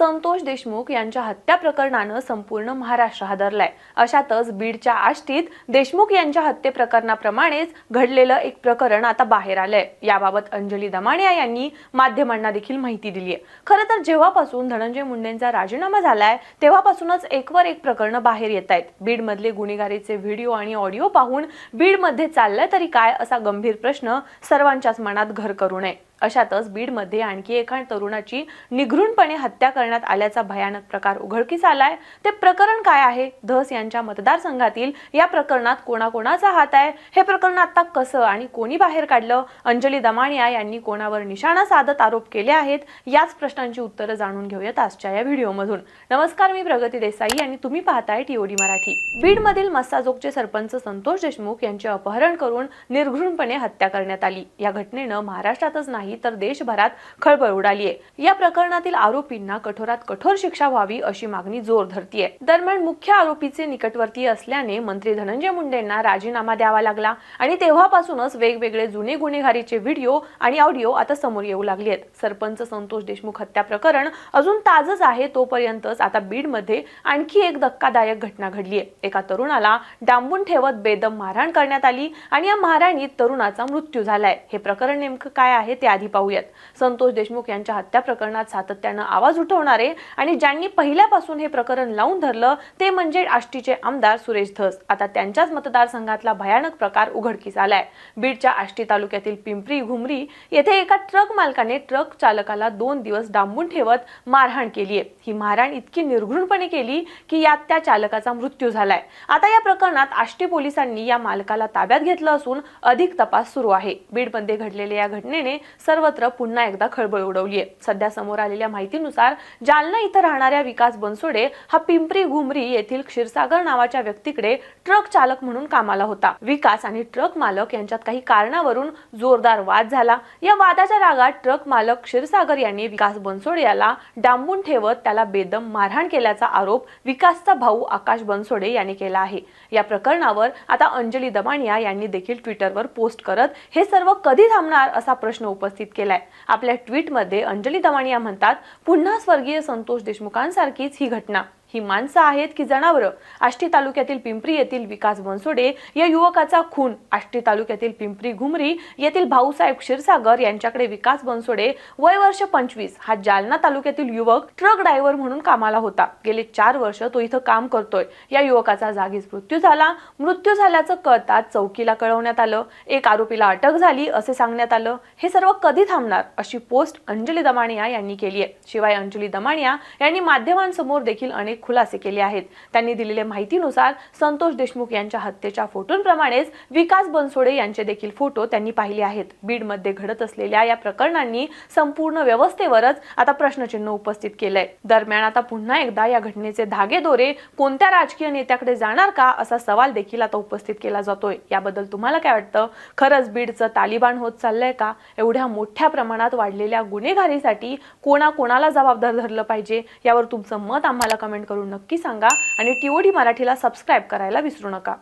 संतोष देशमुख यांच्या हत्या प्रकरणानं संपूर्ण महाराष्ट्र हादरलाय. अशातच बीडच्या आष्टीत देशमुख यांच्या हत्ये प्रकरणाप्रमाणेच घडलेलं एक प्रकरण आता बाहेर आलंय. याबाबत अंजली दमाणिया यांनी माध्यमांना देखील माहिती दिली आहे खरं तर जेव्हापासून धनंजय मुंडेंचा राजीनामा झालाय तेव्हापासूनच एकवर एक प्रकरणं बाहेर येत आहेत बीडमधले गुन्हेगारीचे व्हिडिओ आणि ऑडिओ पाहून बीडमध्ये चाललंय तरी काय असा गंभीर प्रश्न सर्वांच्याच मनात घर करू नये. अशातच बीडमध्ये आणखी एका तरुणाची निघृणपणे हत्या करण्यात आल्याचा भयानक प्रकार उघडकीस आलाय. ते प्रकरण काय आहे? धस यांच्या मतदारसंघातील या प्रकरणात कोणाकोणाचा हात आहे? हे प्रकरण आता कसं आणि कोणी बाहेर काढलं? अंजली दमाणिया यांनी कोणावर निशाणा साधत आरोप केले आहेत? याच प्रश्नांची उत्तरं जाणून घेऊयात आजच्या या व्हिडिओमधून. नमस्कार मी प्रगती देसाई आणि तुम्ही पाहताय टीओडी मराठी. बीडमधील मस्साजोगचे सरपंच संतोष देशमुख यांचे अपहरण करून निर्घृणपणे हत्या करण्यात आली. या घटनेनं महाराष्ट्रातच नाही नाही तर देशभरात खळबळ उडाली आहे. या प्रकरणातील आरोपींना कठोरात कठोर शिक्षा व्हावी अशी मागणी जोर धरतीये. दरम्यान मुख्य आरोपीचे निकटवर्तीय असल्याने मंत्री धनंजय मुंडेंना राजीनामा द्यावा लागला आणि तेव्हापासूनच वेगवेगळे जुने गुन्हेगारीचे व्हिडिओ आणि ऑडिओ आता समोर येऊ लागले आहेत. सरपंच संतोष देशमुख हत्या प्रकरण अजून ताजच आहे तोपर्यंतच आता बीडमध्ये आणखी एक धक्कादायक घटना घडली आहे. एका तरुणाला डांबून ठेवत बेदम मारहाण करण्यात आली आणि या मारहाणीत तरुणाचा मृत्यू झालाय. हे प्रकरण नेमकं काय आहे ते आधी पाहूयात. संतोष देशमुख यांच्या हत्या प्रकरणात सातत्यानं आवाज उठवणारे आणि ज्यांनी पहिल्यापासून हे प्रकरण लावून धरलं ते म्हणजे आष्टीचे आमदार सुरेश धस. आता त्यांच्याच मतदारसंघातला भयानक प्रकार उघडकीस आलाय. बीडच्या आष्टी तालुक्यातील पिंपरी घुमरी येथे एका ट्रक मालकाने ट्रक चालकाला दोन दिवस डांबून ठेवत मारहाण केली आहे. ही मारहाण इतकी निर्घृणपणे केली की यात त्या चालकाचा मृत्यू झालाय. आता या प्रकरणात आष्टी पोलिसांनी या मालकाला ताब्यात घेतलं असून अधिक तपास सुरू आहे. बीडमध्ये घडलेल्या या घटनेने सर्वत्र पुन्हा एकदा खळबळ उडवली आहे सध्या समोर आलेल्या माहितीनुसार जालना इथं राहणाऱ्या विकास बनसोडे हा पिंपरी घुमरी येथील क्षीरसागर नावाच्या व्यक्तीकडे ट्रक चालक म्हणून कामाला होता. विकास आणि ट्रक मालक यांच्यात काही कारणावरून जोरदार वाद झाला. या वादाच्या रागात ट्रक मालक क्षीरसागर यांनी विकास बनसोडे याला डांबून ठेवत त्याला बेदम मारहाण केल्याचा आरोप विकासचा भाऊ आकाश बनसोडे यांनी केला आहे. या प्रकरणावर आता अंजली दमानिया यांनी देखील ट्विटरवर पोस्ट करत हे सर्व कधी थांबणार? असा प्रश्न उपस्थित केलाय. आपल्या ट्विटमध्ये अंजली दमानिया म्हणतात पुन्हा स्वर्गीय संतोष देशमुखांसारखीच ही घटना. ही माणसं आहेत की जनावरं? आष्टी तालुक्यातील पिंपरी येथील विकास बनसोडे या युवकाचा खून. आष्टी तालुक्यातील पिंपरी घुमरी येथील भाऊसाहेब क्षीरसागर यांच्याकडे विकास बनसोडे वय वर्ष पंचवीस. हा जालना तालुक्यातील युवक ट्रक ड्रायव्हर म्हणून कामाला होता. गेले चार वर्ष तो इथं काम करतोय. या युवकाचा जागीच मृत्यू झाला. मृत्यू झाल्याचं कळताच चौकीला कळवण्यात आलं. एक आरोपीला अटक झाली असे सांगण्यात आलं. हे सर्व कधी थांबणार? अशी पोस्ट अंजली दमाणिया यांनी केली आहे शिवाय अंजली दमाणिया यांनी माध्यमांसमोर देखील अनेक खुलासे केले आहेत. त्यांनी दिलेल्या माहितीनुसार संतोष देशमुख यांच्या हत्येच्या फोटोंप्रमाणेच विकास बनसोडे यांचे देखील फोटो त्यांनी पाहिले आहेत. बीडमध्ये घडत असलेल्या या प्रकरणांनी संपूर्ण व्यवस्थेवरच आता प्रश्नचिन्ह उपस्थित केलंय. दरम्यान आता पुन्हा एकदा या घटनेचे धागेदोरे कोणत्या राजकीय नेत्याकडे जाणार का असा सवाल देखील आता उपस्थित केला जातोय. याबद्दल तुम्हाला काय वाटतं? खरंच बीडचं तालिबान होत चाललंय का? एवढ्या मोठ्या प्रमाणात वाढलेल्या गुन्हेगारीसाठी कोणा कोणाला जबाबदार धरलं पाहिजे? यावर तुमचं मत आम्हाला कमेंट कमेंट करून नक्की सांगा आणि टीओडी मराठीला सबस्क्राईब करायला विसरू नका.